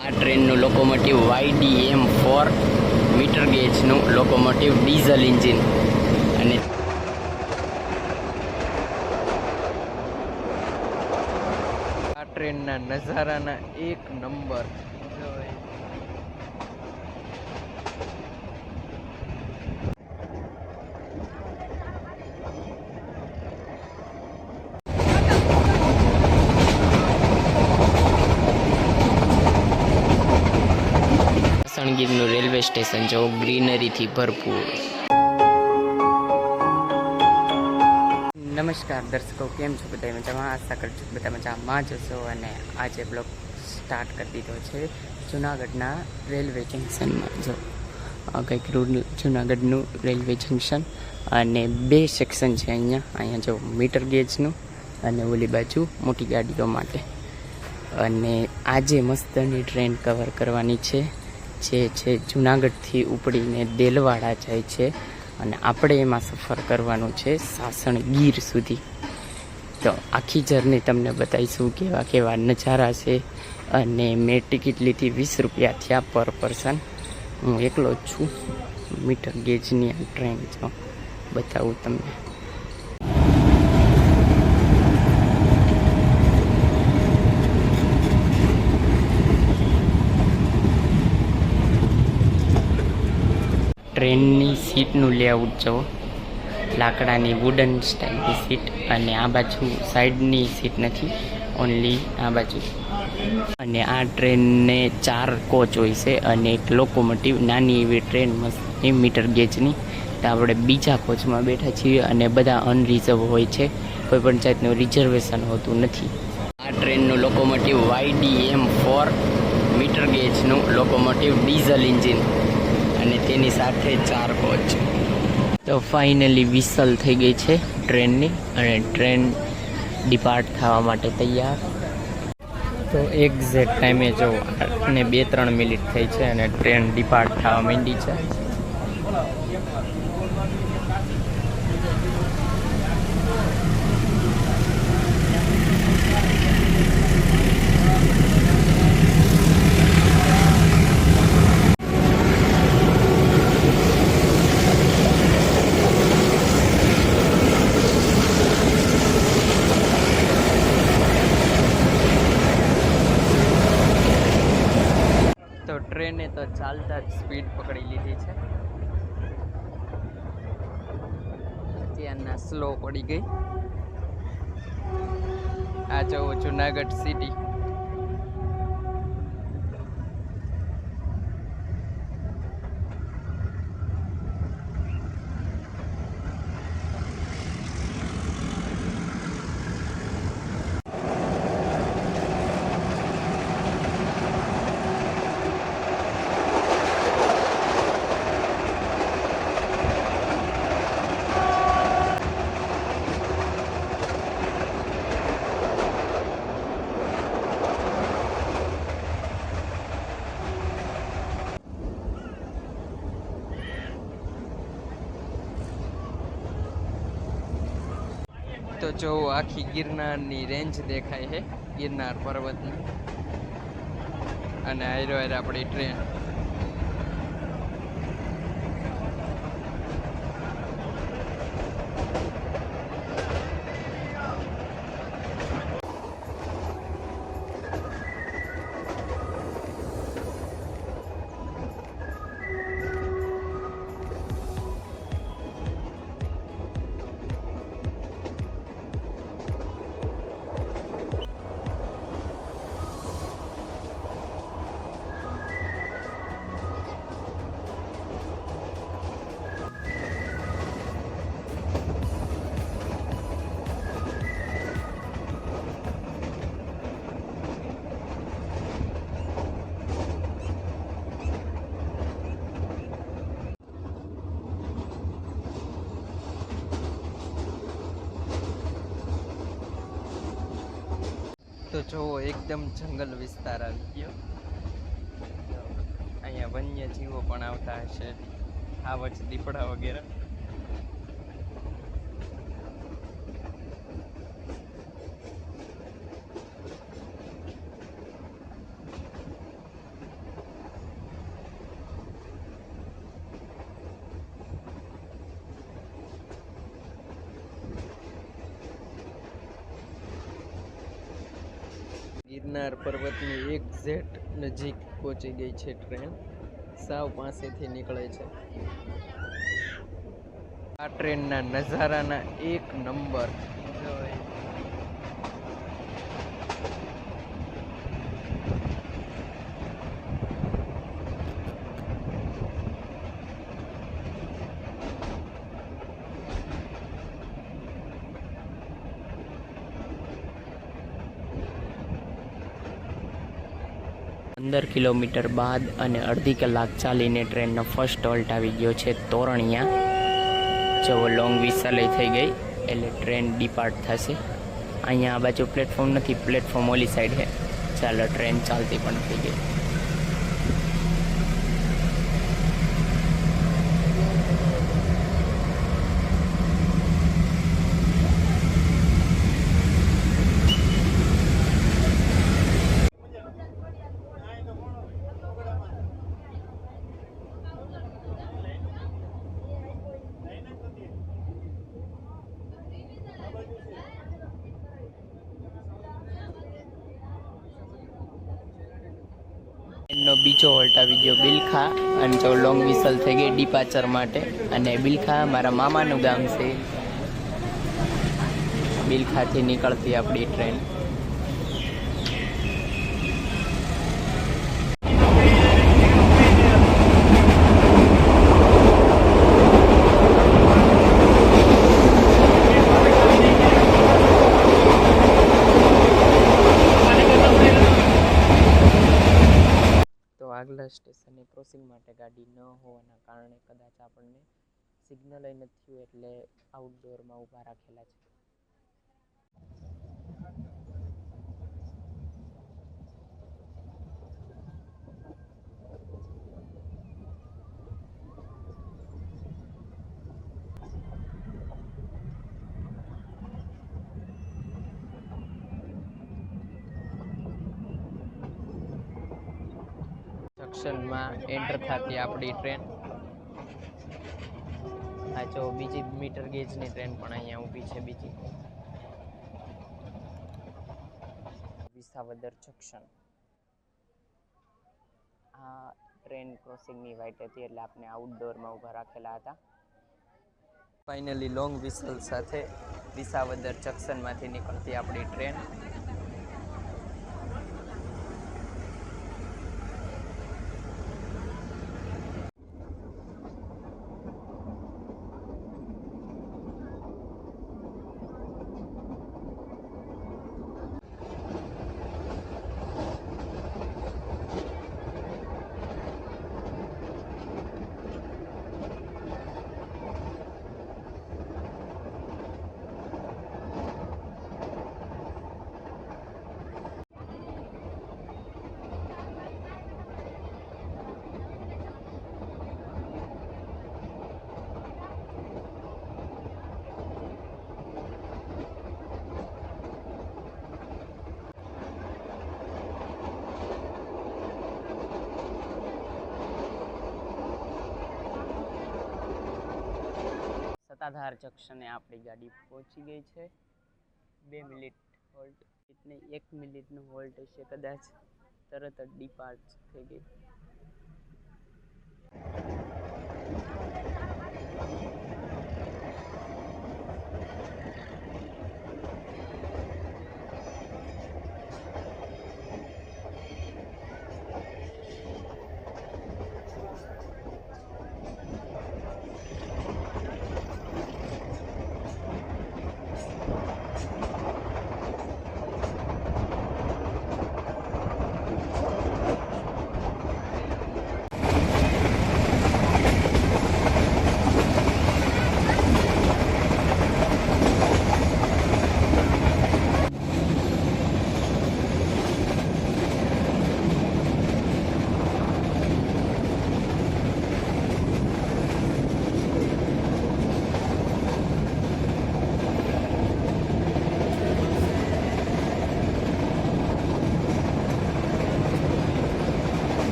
આ ટ્રેનનું locomotive YDM four metre ગેજનું લોકોમોટિવ ડીઝલ એન્જિન અને આ ટ્રેનના નજારાના એક નંબર સણગીરનું રેલવે સ્ટેશન જો ગ્રીનરીથી ભરપૂર. નમસ્કાર દર્શકો, કેમ છો બધા? મજામાં? આશા કરું છું બધા મજામાં જશો અને આજે બ્લોગ સ્ટાર્ટ કરી દીધો છે જુનાગઢના રેલવે જંકશનમાં. જો કંઈક રૂલ જુનાગઢનું રેલવે જંકશન અને બે સેક્શન છે અહીંયા. અહીંયા જો મીટર ગેજનું અને ઓલી બાજુ મોટી ગાડીઓ માટે. અને આજે મસ્તની ટ્રેન કવર કરવાની છે. જે છે જુનાગઢથી ઉપડીને દેલવાડા જાય છે અને આપણે એમાં સફર કરવાનું છે સાસણ ગીર સુધી. તો આખી જર્ની તમને બતાવીશું કેવા કેવા નજારા છે અને મેં ટિકિટ લીધી વીસ રૂપિયા થયા પર પર્સન. હું એકલો જ છું. મીટર ગેજની આ ટ્રેન જો બતાવું તમને. ટ્રેનની સીટનું લેઆઉટ જો લાકડાની વુડન સ્ટાઇલની સીટ અને આ બાજુ સાઈડની સીટ નથી ઓનલી આ બાજુ. અને આ ટ્રેનને ચાર કોચ હોય છે અને એક લોકોમોટિવ નાની એવી ટ્રેન મસ્ત મીટર ગેજની. તો આપણે બીજા કોચમાં બેઠા છીએ અને બધા અનરિઝર્વ હોય છે. કોઈ પણ જાતનું રિઝર્વેશન હોતું નથી. આ ટ્રેનનું લોકોમોટિવ વાયડીએમ ફોર મીટર ગેજનું લોકોમોટિવ ડીઝલ એન્જિન અને તેની સાથે ચાર કોચ. તો ફાઇનલી વિસલ થઈ ગઈ છે ટ્રેનની અને ટ્રેન ડિપાર્ટ થવા માટે તૈયાર. તો એક્ઝેક્ટ ટાઈમે જો અને બે ત્રણ મિનિટ થઈ છે અને ટ્રેન ડિપાર્ટ થવા માંડી છે તો ટ્રેને તો ચાલતા જ સ્પીડ પકડી લીધી છે. ત્યાંના સ્લો પડી ગઈ. આ જવો જુનાગઢ સિટી તો જો આખી ગિરનારની રેન્જ દેખાય છે ગિરનાર પર્વતની. અને આયરો આપણી ટ્રેન. એકદમ જંગલ વિસ્તાર આવી ગયો. અહીંયા વન્ય જીવો પણ આવતા હશે. આવજ દીપડા વગેરે. ગિરનાર પર્વતની એક્ઝેક્ટ નજીક પહોંચી ગઈ છે ટ્રેન. સાવ પાસેથી નીકળે છે. આ ટ્રેનના નજારાના એક નંબર જો એ. પંદર કિલોમીટર બાદ અને અડધી કલાક ચાલીને ટ્રેનનો ફર્સ્ટ હોલ્ટ આવી ગયો છે તોરણિયા. જો લોંગ વિસાલય થઈ ગઈ, એટલે ટ્રેન ડિપાર્ટ થશે. અહીંયા આ બાજુ પ્લેટફોર્મ નથી પ્લેટફોર્મ ઓલી સાઈડ છે. ચાલો, ટ્રેન ચાલતી પણ થઈ ગઈ એનો બીજો હોલ્ટ આવી ગયો બિલખા અને જો લોંગ વિસલ થઈ ગઈ ડિપાચર માટે. અને બિલખા મારા મામાનું ગામ છે. બિલખાથી નીકળતી આપણી ટ્રેન તો આગલા સ્ટેશને ક્રોસિંગ માટે ગાડી ન હોવાના કારણે કદાચ આપણને સિગ્નલ નથી થયું એટલે આઉટડોરમાં ઊભા રાખેલા છે. જંક્શનમાં એન્ટર થતી આપણી ટ્રેન જો બીજી મીટર ગેજની ટ્રેન પણ અહીંયા ઊભી છે બીજી. વિસાવદર જંકશન આ ટ્રેન ક્રોસિંગની વાઇટ હતી એટલે આપણે આઉટડોરમાં ઊભા રાખેલા હતા. ફાઇનલી લોંગ વિસલ સાથે વિસાવદર જંકશનમાંથી નીકળતી આપણી ટ્રેન. સત્તાધાર જંકશને આપણી ગાડી પહોંચી ગઈ છે. બે મિનિટ હોલ્ટ એટલે એક મિનિટનું હોલ્ટ હશે કદાચ. તરત જ ડિપાર્ટ થઈ ગઈ.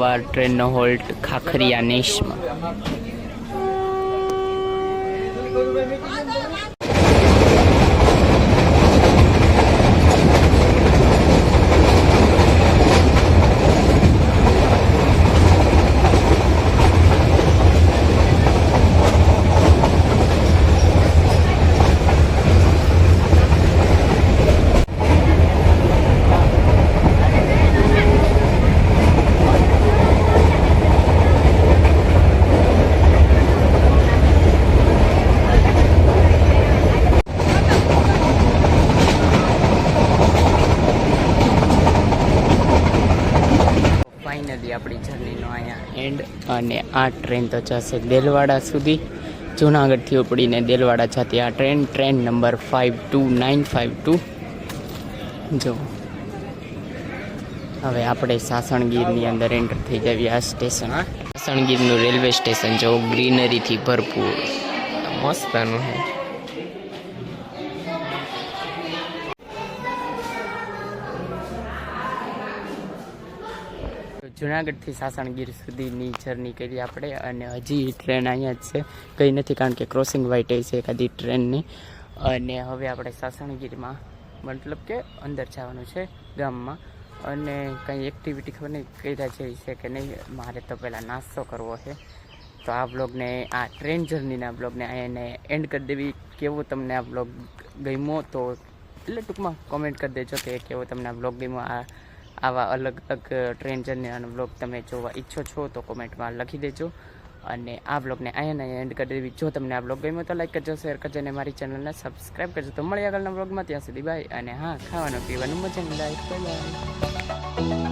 એકવાર ટ્રેનનો હોલ્ટ ખાખરિયા નેશમાં ફાઇનલી આપણી જર્નીનો અહીંયા એન્ડ અને આ ટ્રેન તો જશે દેલવાડા સુધી. જૂનાગઢથી ઉપડીને દેલવાડા જતી આ train train number five two nine five two જો. હવે આપણે સાસણગીરની અંદર એન્ટર થઈ જઈએ આ સ્ટેશન. સાસણગીરનું રેલવે સ્ટેશન જો ગ્રીનરીથી ભરપૂર. મસ્તનું છે. જુનાગઢથી સાસણગીર સુધીની જર્ની કરી આપણે અને હજી ટ્રેન અહીંયા જ છે. કંઈ નથી કારણ કે ક્રોસિંગ વાઇટ છે એકાદી ટ્રેનની. અને હવે આપણે સાસણગીરમાં મતલબ કે અંદર જવાનું છે ગામમાં. અને કંઈ એક્ટિવિટી ખબર નહીં કર્યા જેવી છે કે નહીં, મારે તો પહેલાં નાસ્તો કરવો છે. તો આ બ્લોગને આ ટ્રેન જર્નીના બ્લોગને અહીંયા એન્ડ કરી દેવી. કેવો તમને આ બ્લોગ ગમ્યો તો એટલે ટૂંકમાં કોમેન્ટ કરી દેજો કે કેવો તમને આ બ્લોગ ગમ્યો, આ આવા અલગ અલગ ટ્રેન જર્નીનો બ્લોગ તમે જોવા ઈચ્છો છો તો કોમેન્ટમાં લખી દેજો. અને આ બ્લોગને અહીંયા એન્ડ કરી દેવી. જો તમને આ બ્લોગ ગમ્યો તો લાઈક કરજો શેર કરજો અને મારી ચેનલને સબસ્ક્રાઈબ કરજો. તો મળી આગળના બ્લોગમાં ત્યાં સુધી બાય અને હા, ખાવાનું, પીવાનું મજા લાઈક બાય